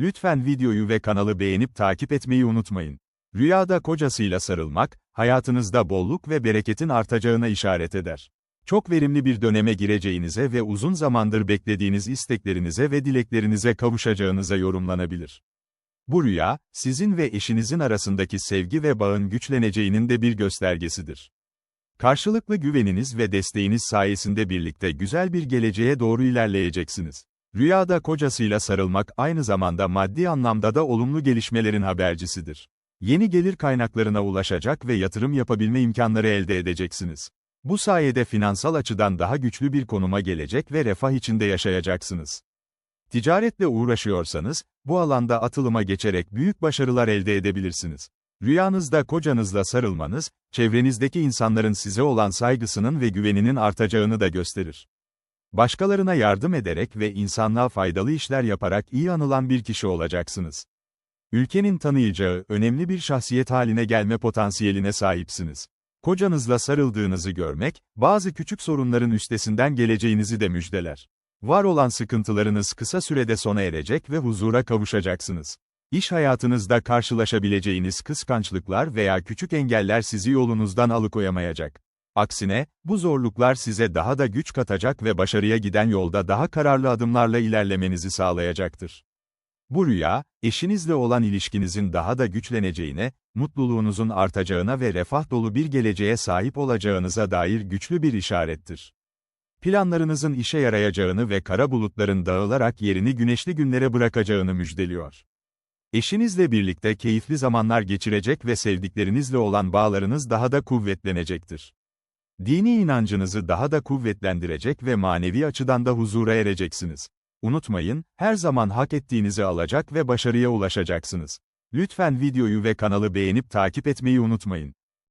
Lütfen videoyu ve kanalı beğenip takip etmeyi unutmayın. Rüyada kocasıyla sarılmak, hayatınızda bolluk ve bereketin artacağına işaret eder. Çok verimli bir döneme gireceğinize ve uzun zamandır beklediğiniz isteklerinize ve dileklerinize kavuşacağınıza yorumlanabilir. Bu rüya, sizin ve eşinizin arasındaki sevgi ve bağın güçleneceğinin de bir göstergesidir. Karşılıklı güveniniz ve desteğiniz sayesinde birlikte güzel bir geleceğe doğru ilerleyeceksiniz. Rüyada kocasıyla sarılmak aynı zamanda maddi anlamda da olumlu gelişmelerin habercisidir. Yeni gelir kaynaklarına ulaşacak ve yatırım yapabilme imkanları elde edeceksiniz. Bu sayede finansal açıdan daha güçlü bir konuma gelecek ve refah içinde yaşayacaksınız. Ticaretle uğraşıyorsanız, bu alanda atılıma geçerek büyük başarılar elde edebilirsiniz. Rüyanızda kocanızla sarılmanız, çevrenizdeki insanların size olan saygısının ve güveninin artacağını da gösterir. Başkalarına yardım ederek ve insanlığa faydalı işler yaparak iyi anılan bir kişi olacaksınız. Ülkenin tanıyacağı önemli bir şahsiyet haline gelme potansiyeline sahipsiniz. Kocanızla sarıldığınızı görmek, bazı küçük sorunların üstesinden geleceğinizi de müjdeler. Var olan sıkıntılarınız kısa sürede sona erecek ve huzura kavuşacaksınız. İş hayatınızda karşılaşabileceğiniz kıskançlıklar veya küçük engeller sizi yolunuzdan alıkoyamayacak. Aksine, bu zorluklar size daha da güç katacak ve başarıya giden yolda daha kararlı adımlarla ilerlemenizi sağlayacaktır. Bu rüya, eşinizle olan ilişkinizin daha da güçleneceğine, mutluluğunuzun artacağına ve refah dolu bir geleceğe sahip olacağınıza dair güçlü bir işarettir. Planlarınızın işe yarayacağını ve kara bulutların dağılarak yerini güneşli günlere bırakacağını müjdeliyor. Eşinizle birlikte keyifli zamanlar geçirecek ve sevdiklerinizle olan bağlarınız daha da kuvvetlenecektir. Dini inancınızı daha da kuvvetlendirecek ve manevi açıdan da huzura ereceksiniz. Unutmayın, her zaman hak ettiğinizi alacak ve başarıya ulaşacaksınız. Lütfen videoyu ve kanalı beğenip takip etmeyi unutmayın.